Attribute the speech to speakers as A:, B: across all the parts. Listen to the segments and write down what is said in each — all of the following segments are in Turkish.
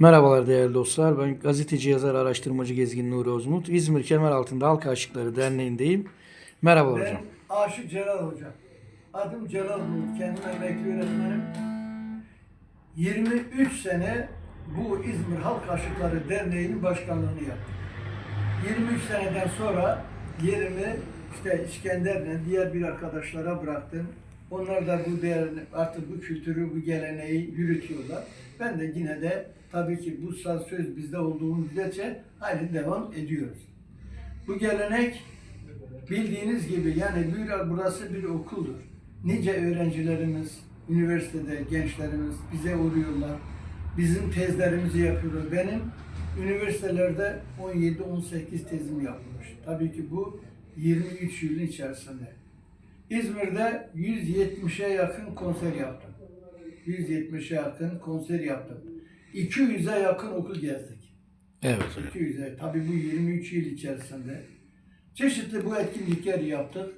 A: Merhabalar değerli dostlar. Ben gazeteci, yazar, araştırmacı Gezgin Nuri Ozmut. İzmir Kemeraltı'nda Halk Aşıkları Derneği'ndeyim. Merhabalar
B: Ben
A: hocam.
B: Aşık Celal Hoca. Adım Celal Bulut. Kendim emekli öğretmenim. 23 sene bu İzmir Halk Aşıkları Derneği'nin başkanlığını yaptım. 23 seneden sonra yerimi işte İskender'le diğer bir arkadaşlara bıraktım. Onlar da bu değerini, artık bu kültürü, bu geleneği yürütüyorlar. Ben de yine de tabii ki bu söz bizde olduğu müddetçe hali devam ediyoruz. Bu gelenek Bildiğiniz gibi yani bir, burası bir okuldur. Nice öğrencilerimiz, üniversitede gençlerimiz bize uğruyorlar. Bizim tezlerimizi yapıyorlar. Benim üniversitelerde 17-18 tezim yapılmış. Tabii ki bu 23 yılın içerisinde. İzmir'de 170'e yakın konser yaptım. 170'e yakın konser yaptım. 200'e yakın okul gezdik.
A: Evet hocam.
B: 200'e. Tabii bu 23 yıl içerisinde. Çeşitli bu etkinlikler yaptık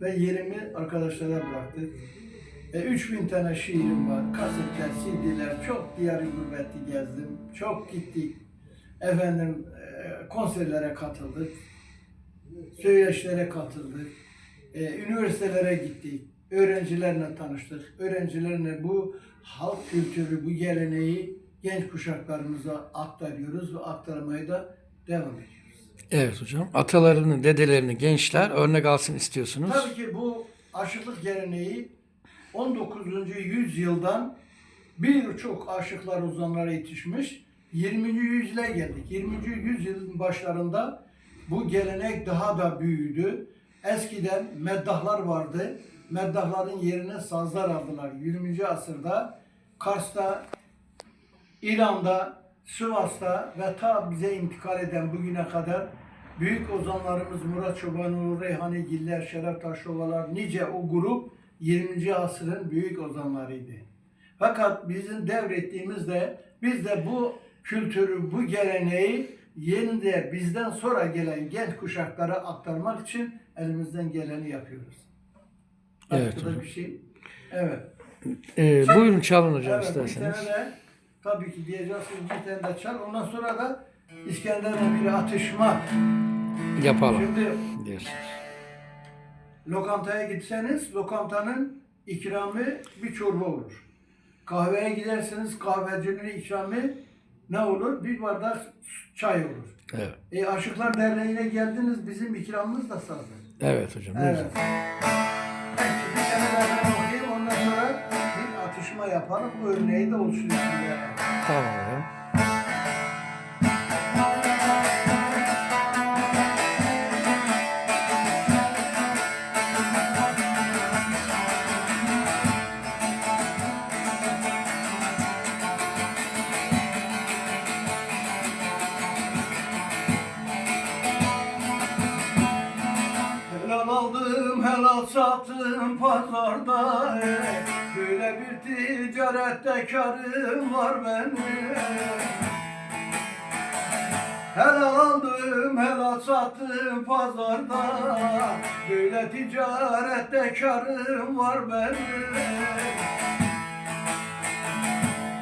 B: ve yerimi arkadaşlara bıraktık. E, 3000 tane şiirim var, kasetler, CD'ler, çok diyarı gurbetli gezdim, çok gittik. Efendim e, konserlere katıldık, söyleşilere katıldık, e, üniversitelere gittik, öğrencilerle tanıştık. Öğrencilerle bu halk kültürü, bu geleneği genç kuşaklarımıza aktarıyoruz ve aktarmaya da devam ediyoruz.
A: Evet hocam. Atalarını, dedelerini gençler örnek alsın istiyorsunuz.
B: Tabii ki bu aşıklık geleneği 19. yüzyıldan birçok aşıklar ozanlara yetişmiş. 20. yüzyıla geldik. 20. yüzyılın başlarında bu gelenek daha da büyüdü. Eskiden meddahlar vardı. Meddahların yerine sazlar aldılar. 20. asırda Kars'ta, İran'da, Sivas'ta ve ta bize intikal eden bugüne kadar büyük ozanlarımız Murat Çobanoğlu, Reyhani Giller, Şeref Taşovalar, nice o grup 20. asırın büyük ozanlarıydı. Fakat bizim devrettiğimizde biz de bu kültürü, bu geleneği yeni de bizden sonra gelen genç kuşaklara aktarmak için elimizden geleni yapıyoruz. Başka
A: Evet
B: da
A: hocam.
B: bir şey. Evet.
A: Ee, buyurun çalın hocam
B: Evet,
A: isterseniz.
B: Bir tane de tabii ki diyeceğiz bir tane de çal. Ondan sonra da İskender'le bir atışma.
A: Yapalım
B: Şimdi
A: diyorsunuz.
B: lokantaya gitseniz lokantanın ikramı bir çorba olur. Kahveye giderseniz kahvecinin ikramı ne olur? Bir bardak çay olur.
A: Evet.
B: E Aşıklar Derneği'ne geldiniz bizim ikramımız da sazdır.
A: Evet hocam.
B: Evet. Peki, bir tane daha ben okuyayım ondan sonra bir atışma yapalım. Bu örneği de olsun içinde.
A: Tamam hocam.
B: Sattım pazarda Böyle bir ticarette karım var benim. Helal aldım, helal sattım pazarda Böyle ticarette karım var benim.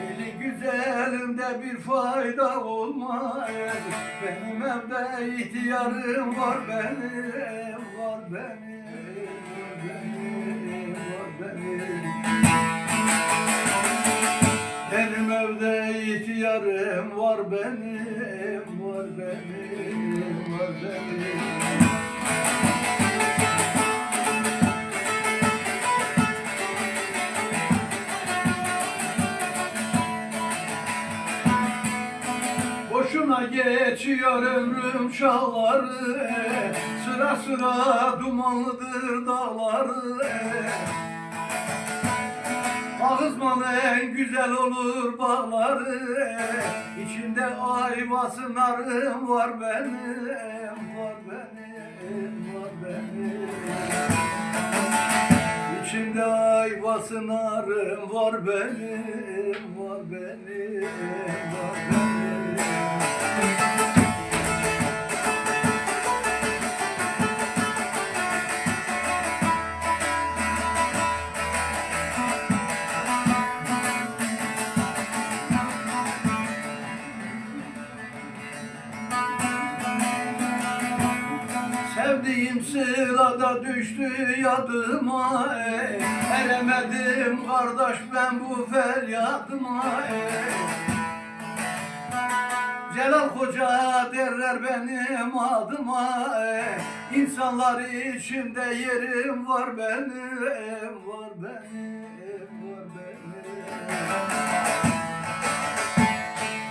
B: Eli güzelimde bir fayda olmaz Benim evde ihtiyarım var benim Var benim, benim Benim evde ihtiyarım var benim Var benim, var benim. Boşuna geçiyor ömrüm çağları Sıra sıra dumanlıdır dağları Ağızman en güzel olur bağları. İçinde ayvası narım var benim Var benim, var benim. İçinde ayvası narım var benim Var benim, var benim sılada düştü yadıma ey. Eremedim kardeş ben bu feryadıma ey. Celal Hoca derler benim adıma ey. İnsanlar içinde yerim var benim var benim var benim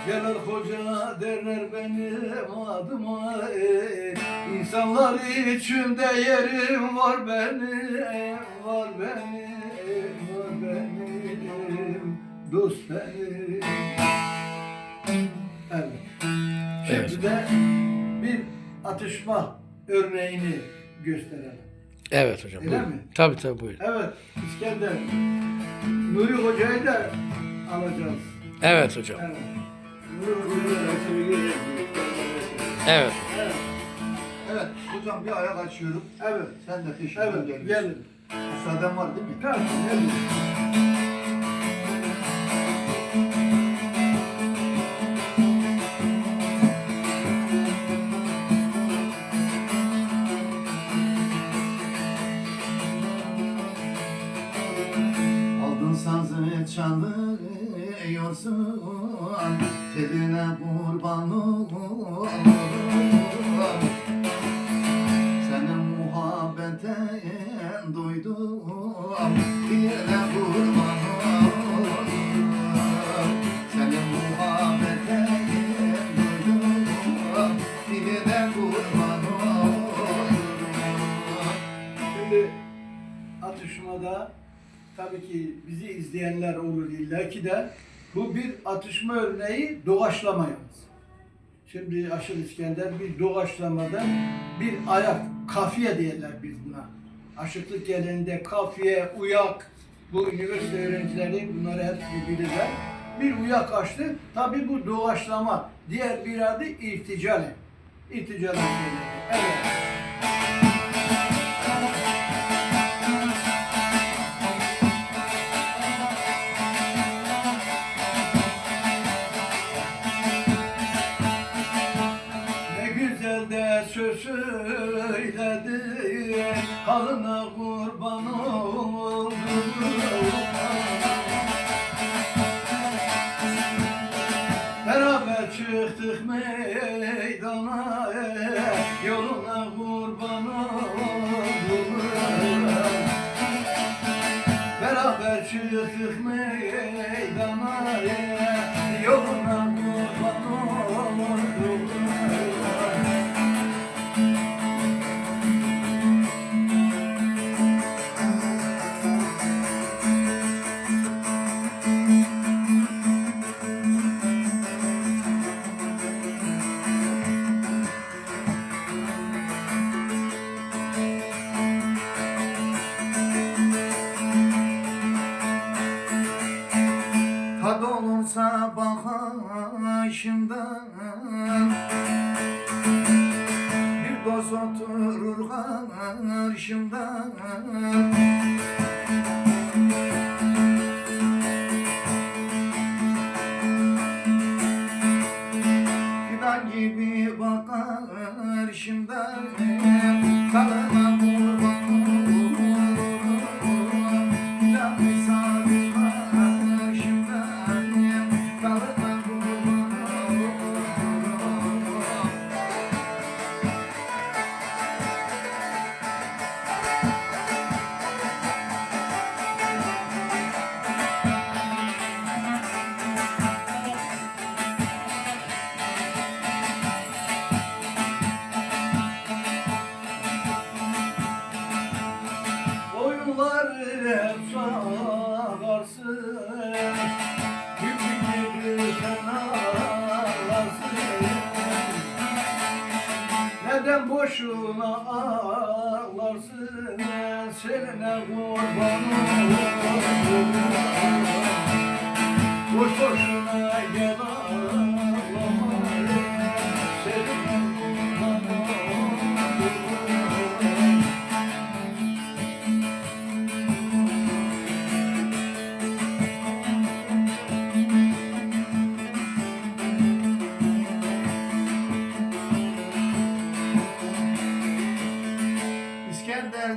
B: Celal Hoca derler benim adıma ey. İnsanlar içinde yerim var benim var benim var benim dost benim Evet.
A: Evet.
B: Şimdi de bir atışma örneğini gösterelim.
A: Evet hocam.
B: Öyle
A: buyurun.
B: mi?
A: Tabii tabii buyurun.
B: Evet, İskender. Nuri Hoca'yı da alacağız.
A: Evet hocam.
B: Evet. Nuri Hoca'yı da alacağız.
A: Evet.
B: Evet,
C: Evet hocam bir ayak açıyorum.
B: evet,
C: Sen de peşinden
B: evet,
C: geliyorsun.
B: gelin.
C: Müsaaden var değil mi?
B: Tamam, gelin.
C: Aldın sazı çalıyorsun Teline kurban olurum
B: Şimdi atışmada tabii ki bizi izleyenler olur illa ki de bu bir atışma örneği doğaçlama yalnız. Şimdi Aşıl İskender bir doğaçlamadan bir ayak, kafiye diyorlar biz buna. Aşıklık geleneğinde kafiye, uyak, bu üniversite öğrencileri bunları hepsini bilirler. Bir uyak açtı. Tabii bu doğaçlama. Diğer bir adı. İrticale söylenir. Evet. Söyledi Halına kurban oldum. Beraber çıktık meydana Yoluna kurban oldum. Beraber çıktık meydana Yoluna Oyunlar hep sağlarsın Yüklü gibi sen Neden boşuna ağlarsın? Seninle kurban olurum Boş boşuna gel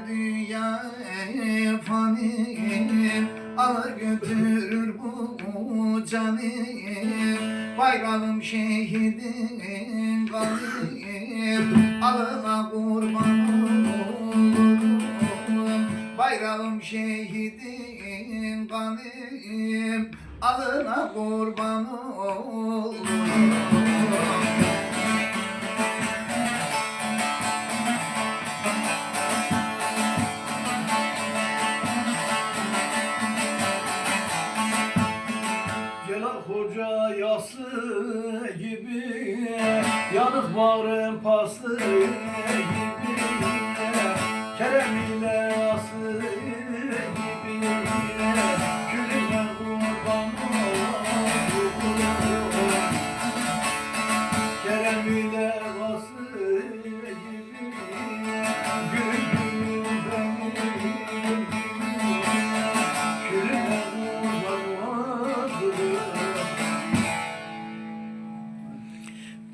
B: dünya fani. Alır
C: götürür bu canı. Bayrağım şehidin kanı Alına kurban olurum. Bayrağım şehidin kanı Alına
B: kurban olurum.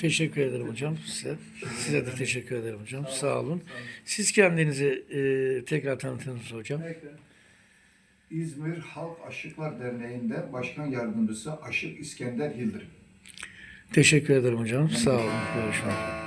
A: Teşekkür ederim hocam size. Size de teşekkür ederim hocam. Sağ olun. Siz kendinizi e, tekrar tanıtır mısınız hocam?
C: İzmir Halk Aşıklar Derneği'nde Başkan Yardımcısı Aşık İskender Yıldırım.
A: Teşekkür ederim hocam. Sağ olun. Görüşmek üzere.